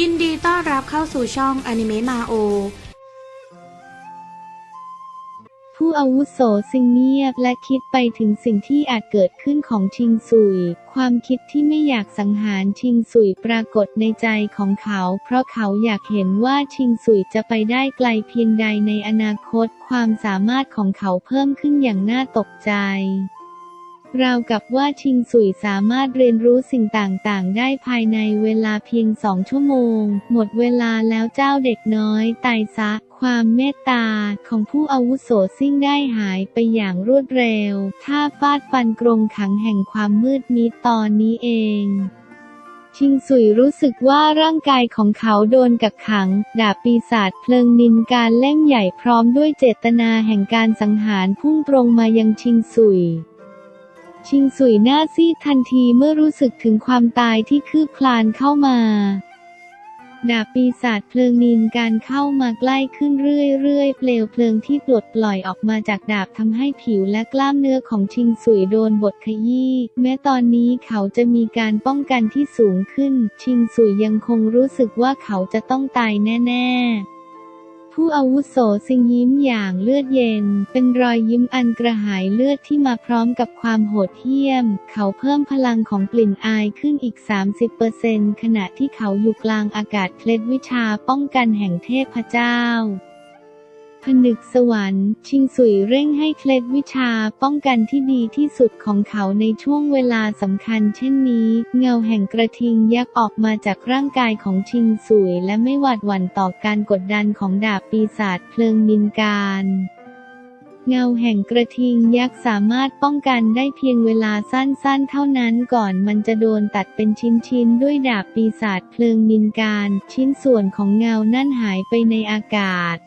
ยินดีต้อนรับเข้าสู่ช่องอนิเมะมาโอ ผู้อาวุโสซิงเงียบและคิดไปถึงสิ่งที่อาจเกิดขึ้นของชิงซุย ความคิดที่ไม่อยากสังหารชิงซุยปรากฏในใจของเขา เพราะเขาอยากเห็นว่าชิงซุยจะไปได้ไกลเพียงใดในอนาคต ความสามารถของเขาเพิ่มขึ้นอย่างน่าตกใจ ราวกับว่าชิงสุยสามารถเรียนรู้สิ่งต่างๆ ได้ภายในเวลาเพียงสองชั่วโมง หมดเวลาแล้วเจ้าเด็กน้อยตายซะ ความเมตตาของผู้อาวุโสซิ่งได้หายไปอย่างรวดเร็ว ถ้าฟาดฟันกรงขังแห่งความมืดมิดตอนนี้เองชิงสุยรู้สึกว่าร่างกายของเขาโดนกักขัง ดาบปีศาจเพลิงนินการเล่มใหญ่พร้อมด้วยเจตนาแห่งการสังหารพุ่งตรงมายังชิงสุย ชิงสุยหน้าซีดทันทีเมื่อรู้สึกถึงความตายที่คืบคลานเข้ามาดาบปีศาจเพลิงนินการเข้ามาใกล้ขึ้นเรื่อยๆ เปลวเพลิงที่ปลดปล่อยออกมาจากดาบทำให้ผิวและกล้ามเนื้อของชิงสุยโดนบดขยี้ แม้ตอนนี้เขาจะมีการป้องกันที่สูงขึ้น ชิงสุยยังคงรู้สึกว่าเขาจะต้องตายแน่ ๆ ผู้อาวุโสซิงยิ้มอย่างเลือดเย็น เป็นรอยยิ้มอันกระหายเลือดที่มาพร้อมกับความโหดเหี้ยม เขาเพิ่มพลังของกลิ่นอายขึ้นอีก 30%ขณะที่เขาอยู่กลางอากาศเคล็ดวิชาป้องกันแห่งเทพเจ้า ผนึกสวรรค์ ชิงสุยเร่งให้เคล็ดวิชาป้องกันที่ดีที่สุดของเขาในช่วงเวลาสำคัญเช่นนี้ เงาแห่งกระทิงยักษ์ออกมาจากร่างกายของชิงสุยและไม่หวาดหวั่นต่อการกดดันของดาบปีศาจเพลิงนินการเงาแห่งกระทิงยักษ์สามารถป้องกันได้เพียงเวลาสั้นๆ เท่านั้นก่อนมันจะโดนตัดเป็นชิ้นๆ ด้วยดาบปีศาจเพลิงนินการ ชิ้นส่วนของเงานั่นหายไปในอากาศ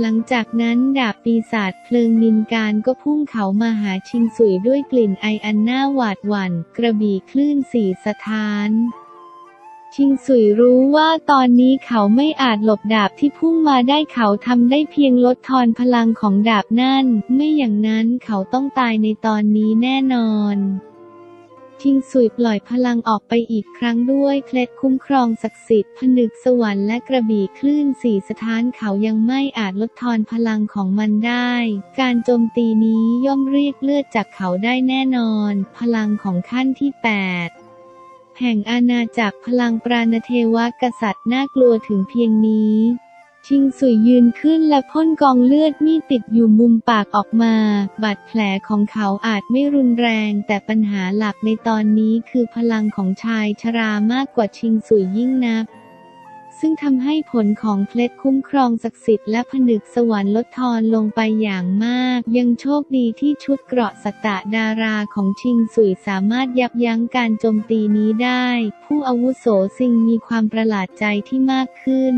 หลังจากนั้นดาบปีศาจเพลิงนินการก็พุ่งเขามาหาชิงสุยด้วยกลิ่นไออันน่าหวาดหวัน่นกระบี่คลื่นสีสถาน ชิงสุยรู้ว่าตอนนี้เขาไม่อาจหลบดาบที่พุ่งมาได้เขาทำได้เพียงลดทอนพลังของดาบนั่น ไม่อย่างนั้นเขาต้องตายในตอนนี้แน่นอน ชิงสุยปล่อยพลังออกไปอีกครั้งด้วยเคล็ดคุ้มครองศักดิ์สิทธิ์ผนึกสวรรค์และกระบี่คลื่นสี่สถานเขายังไม่อาจลดทอนพลังของมันได้ การโจมตีนี้ย่อมเรียกเลือดจากเขาได้แน่นอน พลังของขั้นที่ 8แห่งอาณาจักรพลังปราณเทวกษัตริย์น่ากลัวถึงเพียงนี้ ชิงสุยยืนขึ้นและพ่นกองเลือดมีดติดอยู่มุมปากออกมา บาดแผลของเขาอาจไม่รุนแรง แต่ปัญหาหลักในตอนนี้คือพลังของชายชรามากกว่าชิงสุยยิ่งนัก ซึ่งทำให้ผลของเคล็ดคุ้มครองศักดิ์สิทธิ์และผนึกสวรรค์ลดทอนลงไปอย่างมาก ยังโชคดีที่ชุดเกราะสตะดาราของชิงสุยสามารถยับยั้งการโจมตีนี้ได้ ผู้อาวุโสซิงมีความประหลาดใจที่มากขึ้น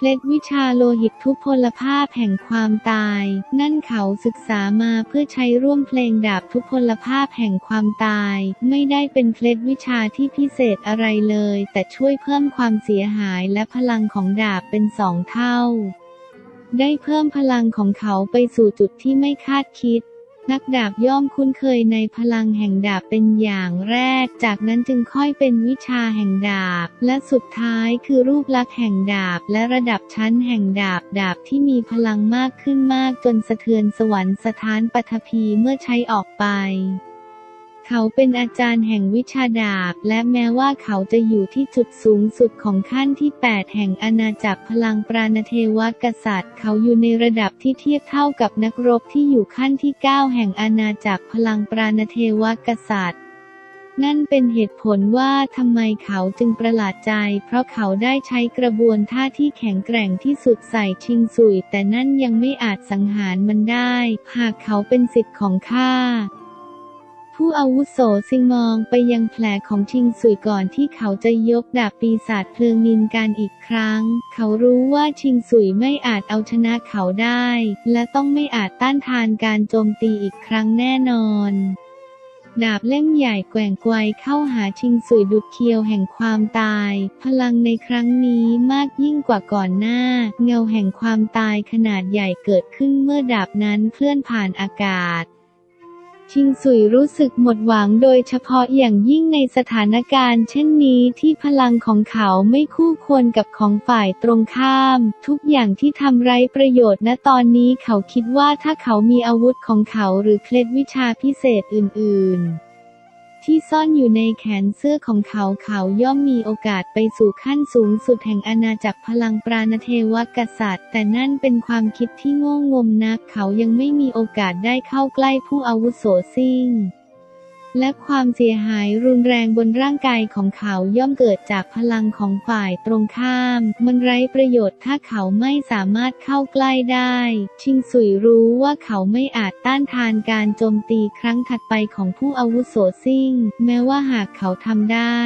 เคล็ดวิชาโลหิตทุพพลภาพแห่งความตาย นั่นเขาศึกษามาเพื่อใช้ร่วมเพลงดาบทุพพลภาพแห่งความตาย ไม่ได้เป็นเคล็ดวิชาที่พิเศษอะไรเลย แต่ช่วยเพิ่มความเสียหายและพลังของดาบเป็นสองเท่า ได้เพิ่มพลังของเขาไปสู่จุดที่ไม่คาดคิด นักดาบย่อมคุ้นเคยในพลังแห่งดาบเป็นอย่างแรก จากนั้นจึงค่อยเป็นวิชาแห่งดาบ และสุดท้ายคือรูปลักษณ์แห่งดาบ และระดับชั้นแห่งดาบดาบที่มีพลังมากขึ้นมากจนสะเทือนสวรรค์สถานปฐพีเมื่อใช้ออกไป เขาเป็นอาจารย์แห่งวิชาดาบ และแม้ว่าเขาจะอยู่ที่จุดสูงสุดของขั้นที่ 8 แห่งอาณาจักรพลังปราณเทวกษัตริย์ เขาอยู่ในระดับที่เทียบเท่ากับนักรบที่อยู่ขั้นที่ 9 แห่งอาณาจักรพลังปราณเทวกษัตริย์นั่นเป็นเหตุผลว่าทำไมเขาจึงประหลาดใจ เพราะเขาได้ใช้กระบวนท่าที่แข็งแกร่งที่สุดใส่ชิงสุย แต่นั่นยังไม่อาจสังหารมันได้ หากเขาเป็นสิทธิ์ของข้า ผู้อาวุโสซิงมองไปยังแผลของชิงสุยก่อนที่เขาจะยกดาบปีศาจเพลิงนินการอีกครั้ง เขารู้ว่าชิงสุยไม่อาจเอาชนะเขาได้ และต้องไม่อาจต้านทานการโจมตีอีกครั้งแน่นอนดาบเล่มใหญ่แกว่งไกวเข้าหาชิงสุยดุดเคียวแห่งความตาย พลังในครั้งนี้มากยิ่งกว่าก่อนหน้า เงาแห่งความตายขนาดใหญ่เกิดขึ้นเมื่อดาบนั้นเคลื่อนผ่านอากาศ ชิงสุยรู้สึกหมดหวังโดยเฉพาะอย่างยิ่งในสถานการณ์เช่นนี้ที่พลังของเขาไม่คู่ควรกับของฝ่ายตรงข้าม ทุกอย่างที่ทำไร้ประโยชน์ณตอนนี้เขาคิดว่าถ้าเขามีอาวุธของเขาหรือเคล็ดวิชาพิเศษอื่น ๆ ที่ซ่อนอยู่ในแขนเสื้อของเขาเขาย่อมมีโอกาสไปสู่ขั้นสูงสุดแห่งอาณาจักรพลังปราณเทวกษัตริย์ แต่นั่นเป็นความคิดที่โง่งมนัก เขายังไม่มีโอกาสได้เข้าใกล้ผู้อาวุโสซิ่ง และความเสียหายรุนแรงบนร่างกายของเขาย่อมเกิดจากพลังของฝ่ายตรงข้าม มันไร้ประโยชน์ถ้าเขาไม่สามารถเข้าใกล้ได้ ชิงสุยรู้ว่าเขาไม่อาจต้านทานการโจมตีครั้งถัดไปของผู้อาวุโสซิ่ง แม้ว่าหากเขาทำได้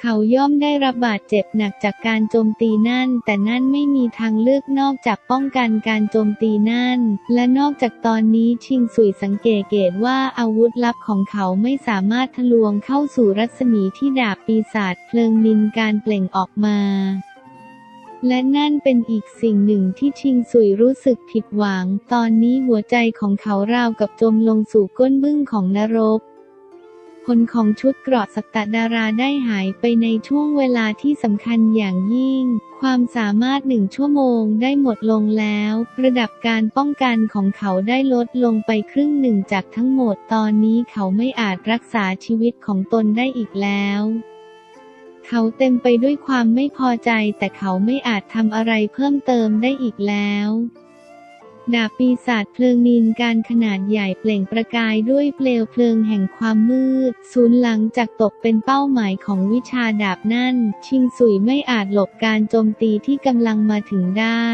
เขาย่อมได้รับบาดเจ็บหนักจากการโจมตีนั่น แต่นั่นไม่มีทางเลือกนอกจากป้องกันการโจมตีนั่น และนอกจากตอนนี้ชิงสุยสังเกตเกตว่าอาวุธลับของเขาไม่สามารถทะลวงเข้าสู่รัศมีที่ดาบปีศาจเพลิงนินการเปล่งออกมาและนั่นเป็นอีกสิ่งหนึ่งที่ชิงสุยรู้สึกผิดหวัง ตอนนี้หัวใจของเขาราวกับจมลงสู่ก้นบึ้งของนรก ผลของชุดเกราะสักตะดาราได้หายไปในช่วงเวลาที่สำคัญอย่างยิ่ง ความสามารถหนึ่งชั่วโมงได้หมดลงแล้ว ระดับการป้องกันของเขาได้ลดลงไปครึ่งหนึ่งจากทั้งหมดตอนนี้เขาไม่อาจรักษาชีวิตของตนได้อีกแล้วเขาเต็มไปด้วยความไม่พอใจแต่เขาไม่อาจทำอะไรเพิ่มเติมได้อีกแล้ว ดาบปีศาจเพลิงนินการขนาดใหญ่เปล่งประกายด้วยเปลวเพลิงแห่งความมืด ศูนย์หลังจากตกเป็นเป้าหมายของวิชาดาบนั่น ชิงสุยไม่อาจหลบการโจมตีที่กำลังมาถึงได้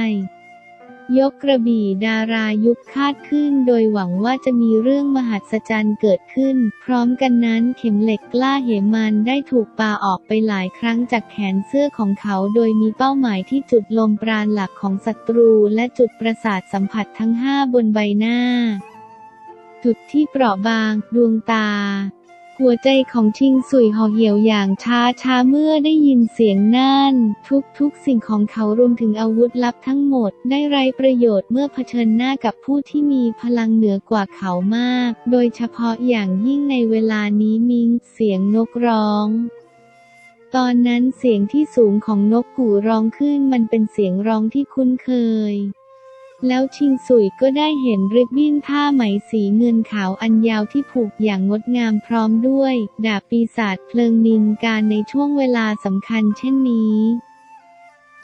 ยกกระบี่ดารายุบคาดขึ้น โดยหวังว่าจะมีเรื่องมหัศจรรย์เกิดขึ้น พร้อมกันนั้นเข็มเหล็กกล้าเหมันได้ถูกปาออกไปหลายครั้งจากแขนเสื้อของเขาโดยมีเป้าหมายที่จุดลมปราณหลักของศัตรูและจุดประสาทสัมผัสทั้งห้าบนใบหน้า จุดที่เปราะบาง ดวงตา หัวใจของชิงสุยห่อเหี่ยวอย่างช้าช้าเมื่อได้ยินเสียงนั่น ทุกทุกสิ่งของเขารวมถึงอาวุธลับทั้งหมด ได้ไร้ประโยชน์เมื่อเผชิญหน้ากับผู้ที่มีพลังเหนือกว่าเขามาก โดยเฉพาะอย่างยิ่งในเวลานี้มิงเสียงนกร้องตอนนั้นเสียงที่สูงของนกกู่ร้องขึ้นมันเป็นเสียงร้องที่คุ้นเคย แล้วชิงสุยก็ได้เห็นริบบิ้นผ้าไหมสีเงินขาวอันยาวที่ผูกอย่างงดงามพร้อมด้วย ดาบปีศาจเพลิงนินการในช่วงเวลาสำคัญเช่นนี้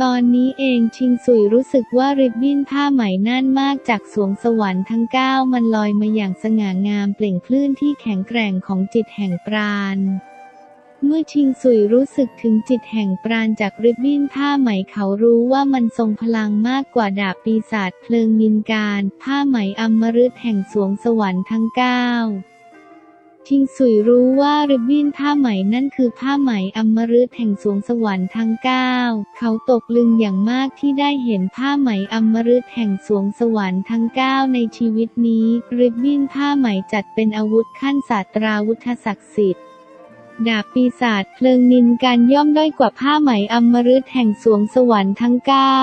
ตอนนี้เองชิงสุยรู้สึกว่าริบบิ้นผ้าไหมนั่นมากจากสวงสวรรค์ทั้งเก้ามันลอยมาอย่างสง่างามเปล่งคลื่นที่แข็งแกร่งของจิตแห่งปราณ เมื่อชิงสุยรู้สึกถึงจิตแห่งปราณจากริบบิ้นผ้าไหมเขารู้ว่ามันทรงพลังมากกว่าดาบปีศาจเพลิงนินการ ผ้าไหมอมฤตแห่งสวงสวรรค์ทั้งเก้าชิงสุยรู้ว่าริบบิ้นผ้าไหมนั่นคือผ้าไหมอมฤตแห่งสวงสวรรค์ทั้งเก้าเขาตกลึงอย่างมากที่ได้เห็นผ้าไหมอมฤตแห่งสวงสวรรค์ทั้งเก้าในชีวิตนี้ ริบบิ้นผ้าไหมจัดเป็นอาวุธขั้นศาสตราวุธศักดิ์สิทธิ์ ดาบปีศาจเพลิงนินการย่อมด้อยกว่าผ้าไหมอมฤตแห่งสวงสวรรค์ทั้งเก้า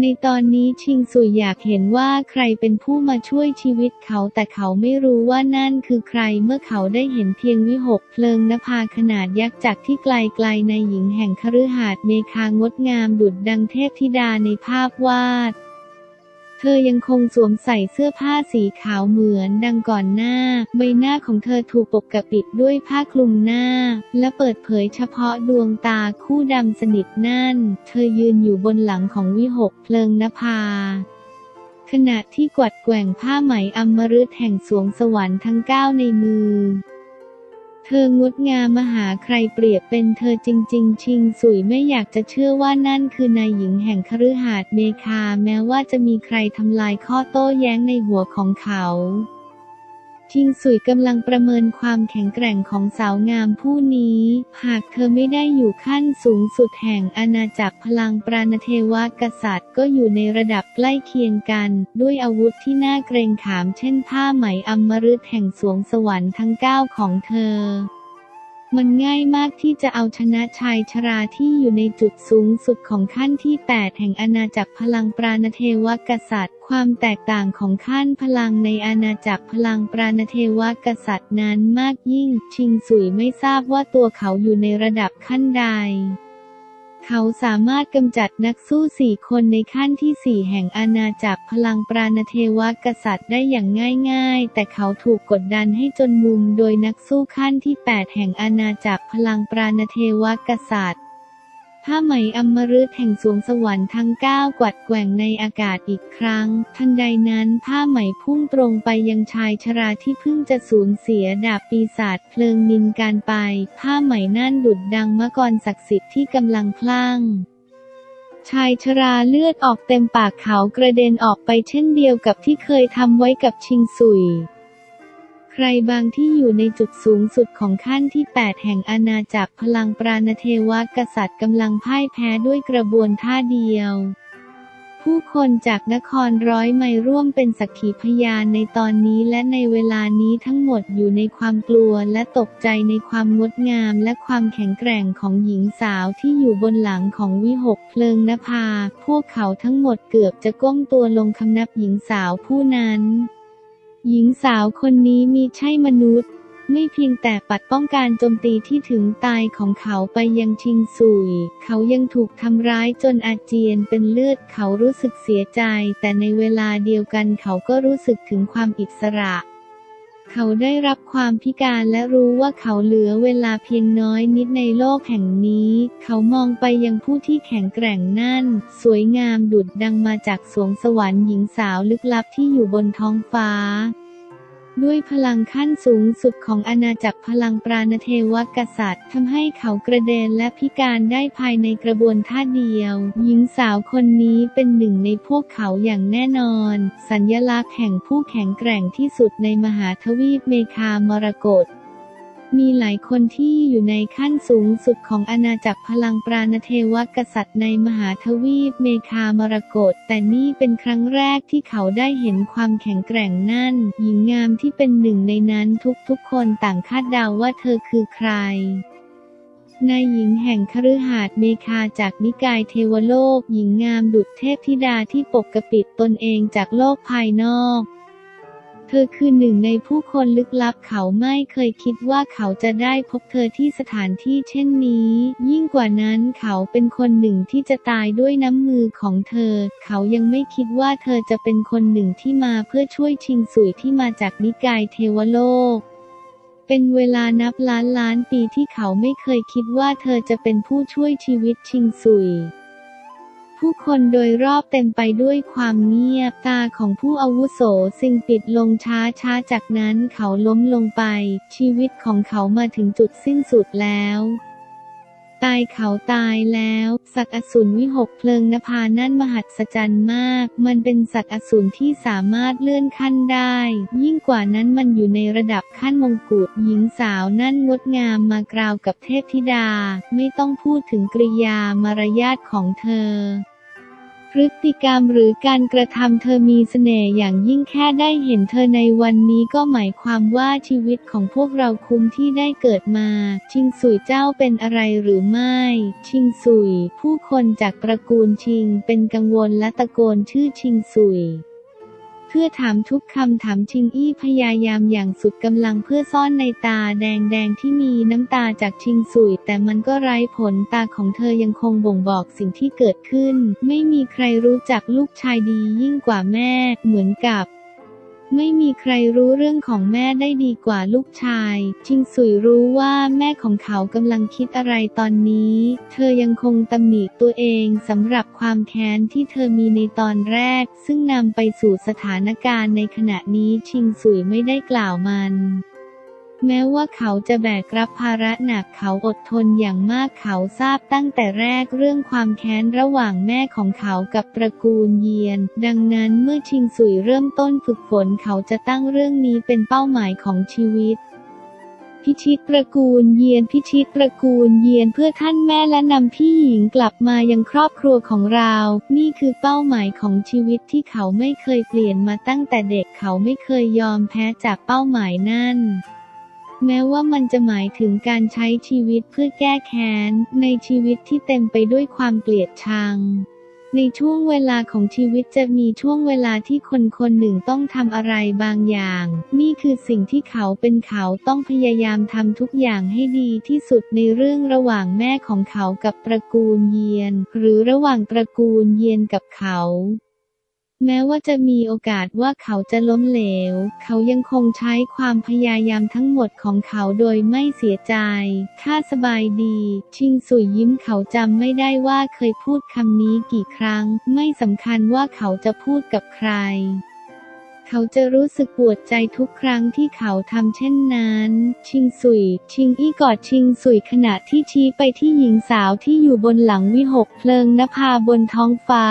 ในตอนนี้ชิงสุยอยากเห็นว่าใครเป็นผู้มาช่วยชีวิตเขาแต่เขาไม่รู้ว่านั่นคือใครเมื่อเขาได้เห็นเพียงวิหกเพลิงนภาขนาดยักษ์จากที่ไกลๆในหญิงแห่งคฤหาสน์เมคางดงามดุจดังเทพธิดาในภาพวาด เธอยังคงสวมใส่เสื้อผ้าสีขาวเหมือนดังก่อนหน้า ใบหน้าของเธอถูกปกปิดด้วยผ้าคลุมหน้า และเปิดเผยเฉพาะดวงตาคู่ดำสนิทนั่น เธอยืนอยู่บนหลังของวิหกเพลิงนภาขณะที่กวัดแกว่งผ้าไหมอมฤตแห่งสวงสวรรค์ทั้งเก้าในมือ เธองดงามมหาใครเปรียบเป็นเธอจริง ๆ ชิงสุยไม่อยากจะเชื่อว่านั่นคือนายหญิงแห่งคฤหาสน์เมคา แม้ว่าจะมีใครทำลายข้อโต้แย้งในหัวของเขา ชิงสุยกำลังประเมินความแข็งแกร่งของสาวงามผู้นี้ หากเธอไม่ได้อยู่ขั้นสูงสุดแห่งอาณาจักรพลังปราณเทวกษัตริย์ ก็อยู่ในระดับใกล้เคียงกัน ด้วยอาวุธที่น่าเกรงขามเช่นผ้าไหมอมฤตแห่งสวงสวรรค์ทั้งเก้าของเธอ มันง่ายมากที่จะเอาชนะชายชราที่อยู่ในจุดสูงสุดของขั้นที่ 8 แห่งอาณาจักรพลังปราณเทวกษัตริย์ ความแตกต่างของขั้นพลังในอาณาจักรพลังปราณเทวกษัตริย์นั้นมากยิ่ง ชิงสุยไม่ทราบว่าตัวเขาอยู่ในระดับขั้นใด เขาสามารถกำจัดนักสู้สี่คนในขั้นที่สี่แห่งอาณาจักรพลังปราณเทวกษัตริย์ได้อย่างง่ายๆ แต่เขาถูกกดดันให้จนมุมโดยนักสู้ขั้นที่ 8 แห่งอาณาจักรพลังปราณเทวกษัตริย์ ผ้าไหมอมฤตแห่งสวงสวรรค์ทั้งเก้ากวัดแกว่งในอากาศอีกครั้ง ทันใดนั้นผ้าไหมพุ่งตรงไปยังชายชราที่เพิ่งจะสูญเสียดาบปีศาจเพลิงนินการไป ผ้าไหมนั่นดุดดังมะกรศักดิ์สิทธิ์ที่กำลังพลั่งชายชราเลือดออกเต็มปากเขากระเด็นออกไปเช่นเดียวกับที่เคยทำไว้กับชิงสุย ใครบางที่อยู่ในจุดสูงสุดของขั้นที่ 8 แห่งอาณาจักรพลังปราณเทวกษัตริย์กำลังพ่ายแพ้ด้วยกระบวนท่าเดียว ผู้คนจากนครร้อยไมร่วมเป็นสักขีพยานในตอนนี้และในเวลานี้ทั้งหมดอยู่ในความกลัวและตกใจในความงดงามและความแข็งแกร่งของหญิงสาวที่อยู่บนหลังของวิหกเพลิงนภา พวกเขาทั้งหมดเกือบจะก้มตัวลงคำนับหญิงสาวผู้นั้น หญิงสาวคนนี้มีใช่มนุษย์ ไม่เพียงแต่ปัดป้องการโจมตีที่ถึงตายของเขาไปยังชิงสุย เขายังถูกทำร้ายจนอาเจียนเป็นเลือดเขารู้สึกเสียใจ แต่ในเวลาเดียวกันเขาก็รู้สึกถึงความอิสระ เขาได้รับความพิการและรู้ว่าเขาเหลือเวลาเพียงน้อยนิดในโลกแห่งนี้ เขามองไปยังผู้ที่แข็งแกร่งนั่น สวยงามดุดดังมาจากสวงสวรรค์หญิงสาวลึกลับที่อยู่บนท้องฟ้า ด้วยพลังขั้นสูงสุดของอาณาจักรพลังปราณเทวกษัตริย์ทำให้เขากระเด็นและพิการได้ภายในกระบวนท่าเดียว หญิงสาวคนนี้เป็นหนึ่งในพวกเขาอย่างแน่นอน สัญลักษณ์แห่งผู้แข็งแกร่งที่สุดในมหาทวีปเมคามรกต มีหลายคนที่อยู่ในขั้นสูงสุดของอาณาจักรพลังปราณเทวกษัตริย์ในมหาทวีปเมคามรกตแต่นี่เป็นครั้งแรกที่เขาได้เห็นความแข็งแกร่งนั่น หญิงงามที่เป็นหนึ่งในนั้นทุกๆคนต่างคาดเดาว่าเธอคือใครนายหญิงแห่งคฤหาสน์เมคาจากนิกายเทวโลก หญิงงามดุจเทพธิดาที่ปกปิดตนเองจากโลกภายนอก ธอคือหนึ่งในผู้คนลึกลับเขาไม่เคยคิดว่าเขาจะได้พบเธอที่สถานที่เช่นนี้ ยิ่งกว่านั้นเขาเป็นคนหนึ่งที่จะตายด้วยน้ำมือของเธอ เขายังไม่คิดว่าเธอจะเป็นคนหนึ่งที่มาเพื่อช่วยชิงสุยที่มาจากนิกายเทวโลกเป็นเวลานับล้านล้านปีที่เขาไม่เคยคิดว่าเธอจะเป็นผู้ช่วยชีวิตชิงสุย ผู้คนโดยรอบเต็มไปด้วยความเงียบตาของผู้อาวุโสสิ่งปิดลงช้าช้าจากนั้นเขาล้มลงไป ชีวิตของเขามาถึงจุดสิ้นสุดแล้วตายเขาตายแล้ว สัตว์อสูรวิหกเพลิงนภานั่นมหัศจรรย์มาก มันเป็นสัตว์อสูรที่สามารถเลื่อนขั้นได้ ยิ่งกว่านั้นมันอยู่ในระดับขั้นมงกุฎหญิงสาวนั่นงดงามมากราวกับเทพธิดา ไม่ต้องพูดถึงกริยามารยาทของเธอ พฤติกรรมหรือการกระทำเธอมีเสน่ห์อย่างยิ่งแค่ได้เห็นเธอในวันนี้ก็หมายความว่าชีวิตของพวกเราคุ้มที่ได้เกิดมา ชิงสุยเจ้าเป็นอะไรหรือไม่ ชิงสุย ผู้คนจากตระกูลชิงเป็นกังวลและตะโกนชื่อชิงสุย พื่อถามทุกคำถามชิงอี้พยายามอย่างสุดกำลังเพื่อซ่อนในตาแดงๆที่มีน้ำตาจากชิงสุย แต่มันก็ไร้ผลตาของเธอยังคงบ่งบอกสิ่งที่เกิดขึ้น ไม่มีใครรู้จักลูกชายดียิ่งกว่าแม่ เหมือนกับ ไม่มีใครรู้เรื่องของแม่ได้ดีกว่าลูกชาย ชิงสุยรู้ว่าแม่ของเขากำลังคิดอะไรตอนนี้ เธอยังคงตำหนิตัวเองสำหรับความแค้นที่เธอมีในตอนแรก ซึ่งนำไปสู่สถานการณ์ในขณะนี้ชิงสุยไม่ได้กล่าวมัน แม้ว่าเขาจะแบกรับภาระหนักเขาอดทนอย่างมากเขาทราบตั้งแต่แรกเรื่องความแค้นระหว่างแม่ของเขากับตระกูลเยียน ดังนั้นเมื่อชิงสุยเริ่มต้นฝึกฝนเขาจะตั้งเรื่องนี้เป็นเป้าหมายของชีวิตพิชิตตระกูลเยียนพิชิตตระกูลเยียนเพื่อท่านแม่และนำพี่หญิงกลับมายังครอบครัวของเรา นี่คือเป้าหมายของชีวิตที่เขาไม่เคยเปลี่ยนมาตั้งแต่เด็กเขาไม่เคยยอมแพ้จากเป้าหมายนั่น แม้ว่ามันจะหมายถึงการใช้ชีวิตเพื่อแก้แค้น ในชีวิตที่เต็มไปด้วยความเกลียดชัง ในช่วงเวลาของชีวิตจะมีช่วงเวลาที่คนคนหนึ่งต้องทำอะไรบางอย่าง นี่คือสิ่งที่เขาเป็นเขาต้องพยายามทำทุกอย่างให้ดีที่สุดในเรื่องระหว่างแม่ของเขากับตระกูลเยียน หรือระหว่างตระกูลเยียนกับเขา แม้ว่าจะมีโอกาสว่าเขาจะล้มเหลว เขายังคงใช้ความพยายามทั้งหมดของเขาโดยไม่เสียใจ ข้าสบายดี ชิงสุยยิ้มเขาจำไม่ได้ว่าเคยพูดคำนี้กี่ครั้ง ไม่สำคัญว่าเขาจะพูดกับใคร เขาจะรู้สึกปวดใจทุกครั้งที่เขาทำเช่นนั้น ชิงสุย ชิงอี้กอดชิงสุยขณะที่ชี้ไปที่หญิงสาวที่อยู่บนหลังวิหกเพลิงนภาบนท้องฟ้า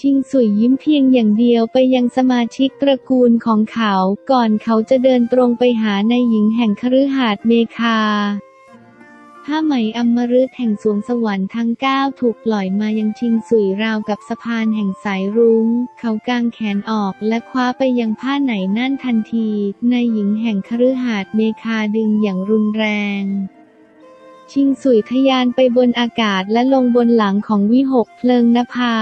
ชิงสุยยิ้มเพียงอย่างเดียวไปยังสมาชิกตระกูลของเขา ก่อนเขาจะเดินตรงไปหานายหญิงแห่งคฤหาสน์เมคาผ้าไหมอมฤตแห่งสวงสวรรค์ทั้งเก้าถูกปล่อยมายังชิงสุยราวกับสะพานแห่งสายรุง้ง เขากางแขนออกและคว้าไปยังผ้าไหนนั่นทันทีนายหญิงแห่งคฤหาสน์เมคาดึงอย่างรุนแรงชิงสุยทะยานไปบนอากาศและลงบนหลังของวิหกเพลิงนภา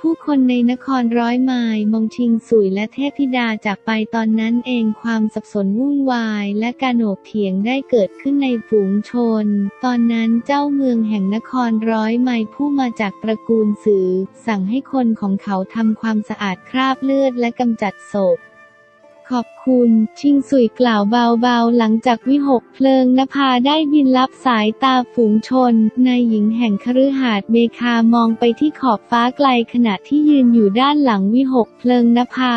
ผู้คนในนครร้อยไมล์มองชิงสุยและเทพธิดาจากไปตอนนั้นเองความสับสนวุ่นวายและการโหกเถียงได้เกิดขึ้นในฝูงชน ตอนนั้นเจ้าเมืองแห่งนครร้อยไมล์ผู้มาจากตระกูลสือ สั่งให้คนของเขาทำความสะอาดคราบเลือดและกำจัดศพ ขอบคุณ ชิงสุยกล่าวเบาๆ หลังจากวิหกเพลิงนภาได้บินลับสายตาฝูงชน นายหญิงแห่งคฤหาสน์เมคามองไปที่ขอบฟ้าไกลขณะที่ยืนอยู่ด้านหลังวิหกเพลิงนภา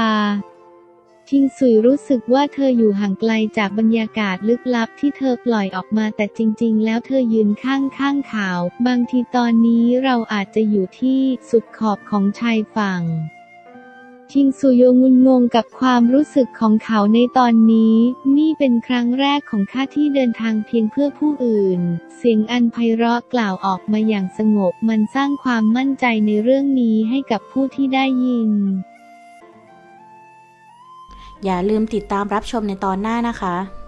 ชิงสุยรู้สึกว่าเธออยู่ห่างไกลจากบรรยากาศลึกลับที่เธอปล่อยออกมาแต่จริง ๆ แล้วเธอยืนข้างข้างเขาบางทีตอนนี้เราอาจจะอยู่ที่สุดขอบของชายฝั่ง ชิงซุโยงุนงงกับความรู้สึกของเขาในตอนนี้ นี่เป็นครั้งแรกของข้าที่เดินทางเพียงเพื่อผู้อื่น เสียงอันไพเราะกล่าวออกมาอย่างสงบ มันสร้างความมั่นใจในเรื่องนี้ให้กับผู้ที่ได้ยิน อย่าลืมติดตามรับชมในตอนหน้านะคะ